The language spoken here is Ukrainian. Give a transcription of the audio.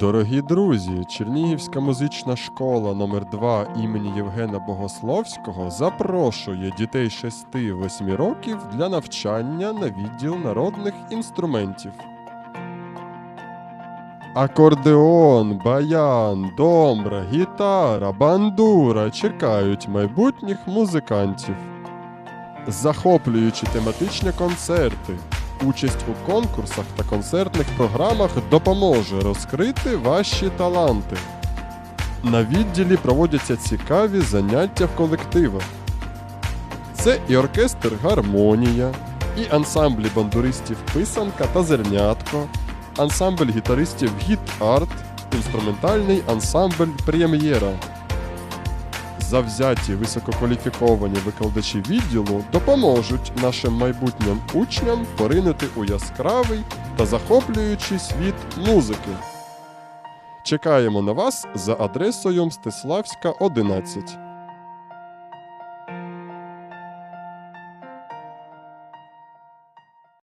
Дорогі друзі, Чернігівська музична школа номер 2 імені Євгена Богословського запрошує дітей 6-8 років для навчання на відділ народних інструментів. Акордеон, баян, домбра, гітара, бандура чекають майбутніх музикантів. Захоплюючі тематичні концерти. Участь у конкурсах та концертних програмах допоможе розкрити ваші таланти. На відділі проводяться цікаві заняття в колективах. Це і оркестр Гармонія, і ансамблі бандуристів Писанка та Зернятко, ансамбль гітаристів Гіт-Арт, інструментальний ансамбль Прем'єра. Завзяті висококваліфіковані викладачі відділу допоможуть нашим майбутнім учням поринути у яскравий та захоплюючий світ музики. Чекаємо на вас за адресою Мстиславська 11.